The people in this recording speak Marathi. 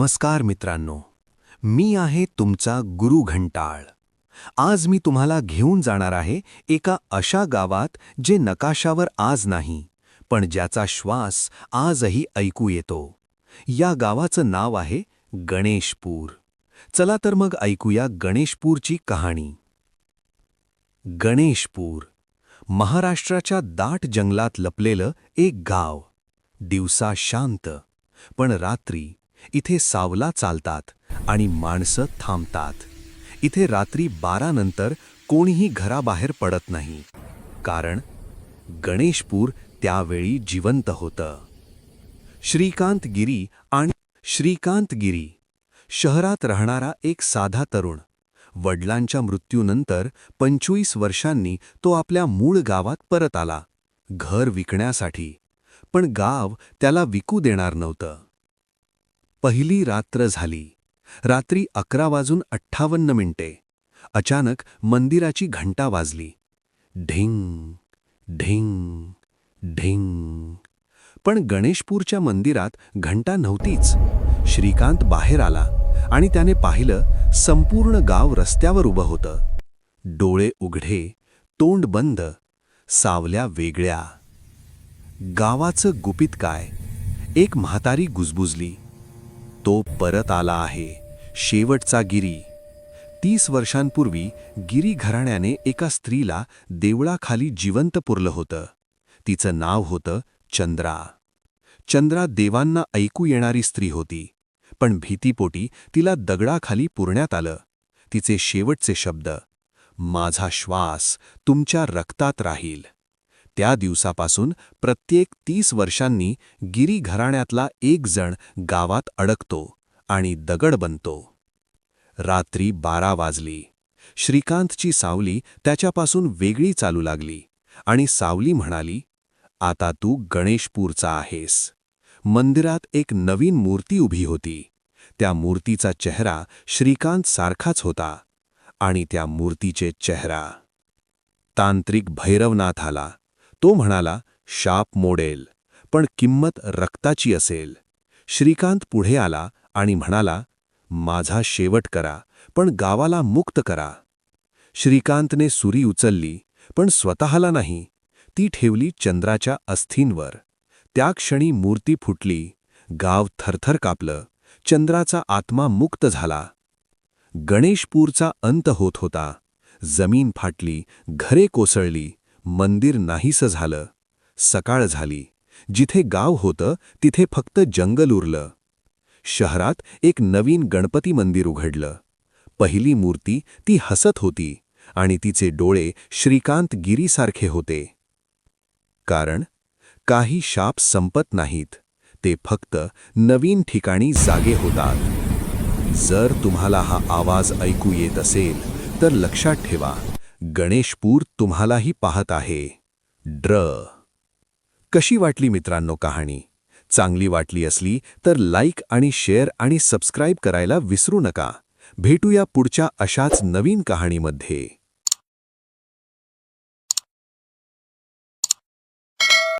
नमस्कार मित्रांनो मी आहे तुमचा गुरु घंटाळ. आज मी तुम्हाला घेऊन जाणार आहे एका अशा गावात जे नकाशावर आज नाही पण ज्याचा श्वास आजही ऐकू येतो. या गावाचं नाव आहे गणेशपूर. चला तर मग ऐकूया गणेशपूरची कहाणी. गणेशपूर महाराष्ट्राच्या दाट जंगलात लपलेलं एक गाव. दिवसा शांत पण रात्री इथे सावला चालतात आणि माणसं थांबतात. इथे रात्री बारा नंतर कोणीही घराबाहेर पडत नाही. कारण गणेशपूर त्यावेळी जिवंत होतं. श्रीकांत गिरी आणि श्रीकांत गिरी शहरात राहणारा एक साधा तरुण वडिलांच्या मृत्यूनंतर पंचवीस वर्षांनी तो आपल्या मूळ गावात परत आला घर विकण्यासाठी. पण गाव त्याला विकू देणार नव्हतं. पहिली रात्र झाली. रात्री अकरा वाजून अठ्ठावन्न मिनिटे. अचानक मंदिराची घंटा वाजली. ढिंग ढिंग ढिंग. पण गणेशपूरच्या मंदिरात घंटा नव्हतीच. श्रीकांत बाहेर आला आणि त्याने पाहिलं संपूर्ण गाव रस्त्यावर उभं होतं. डोळे उघडे तोंड बंद सावल्या वेगळ्या. गावाचं गुपित काय? एक म्हातारी गुजबुजली. तो परत आला आहे. शेवटचा गिरी. तीस वर्षांपूर्वी गिरी घराण्याने एका स्त्रीला देवळाखाली जिवंत पुरलं होतं. तिचं नाव होतं चंद्रा. चंद्रा देवांना ऐकू येणारी स्त्री होती. पण भीतीपोटी तिला दगडाखाली पुरण्यात आलं. तिचे शेवटचे शब्द माझा श्वास तुमच्या रक्तात राहील. त्या दिवसापासून प्रत्येक तीस वर्षांनी गिरी घराण्यातला एक जण गावात अडकतो आणि दगड बनतो. रात्री बारा वाजली. श्रीकांतची सावली त्याच्यापासून वेगळी चालू लागली आणि सावली म्हणाली आता तू गणेशपूरचा आहेस. मंदिरात एक नवीन मूर्ती उभी होती. त्या मूर्तीचा चेहरा श्रीकांत सारखाच होता आणि त्या मूर्तीचे चेहरा. तांत्रिक भैरवनाथ आला. तो म्हणाला शाप मोडेल पण किंमत रक्ताची असेल. श्रीकांत पुढे आला आणि म्हणाला माझा शेवट करा पण गावाला मुक्त करा. श्रीकांतने सुरी उचलली पण स्वतःला नाही. ती ठेवली चंद्राच्या अस्थींवर. त्या क्षणी मूर्ती फुटली गाव थरथर कापलं चंद्राचा आत्मा मुक्त झाला. गणेशपूरचा अंत होत होता. जमीन फाटली घरे कोसळली मंदिर नाहीसं झालं. सकाळ झाली. जिथे गाव होतं तिथे फक्त जंगल उरलं. शहरात एक नवीन गणपती मंदिर उघडलं. पहिली मूर्ती ती हसत होती आणि तिचे डोळे श्रीकांत गिरीसारखे होते. कारण काही शाप संपत नाहीत. ते फक्त नवीन ठिकाणी जागे होतात. जर तुम्हाला हा आवाज ऐकू येत असेल तर लक्षात ठेवा. गणेशपूर तुम्हालाही पाहत आहे. ड्र. कशी वाटली मित्रांनो कहाणी? चांगली वाटली असली तर लाईक आणि शेअर आणि सबस्क्राईब करायला विसरू नका. भेटूया पुढच्या अशाच नवीन कहाणीमध्ये.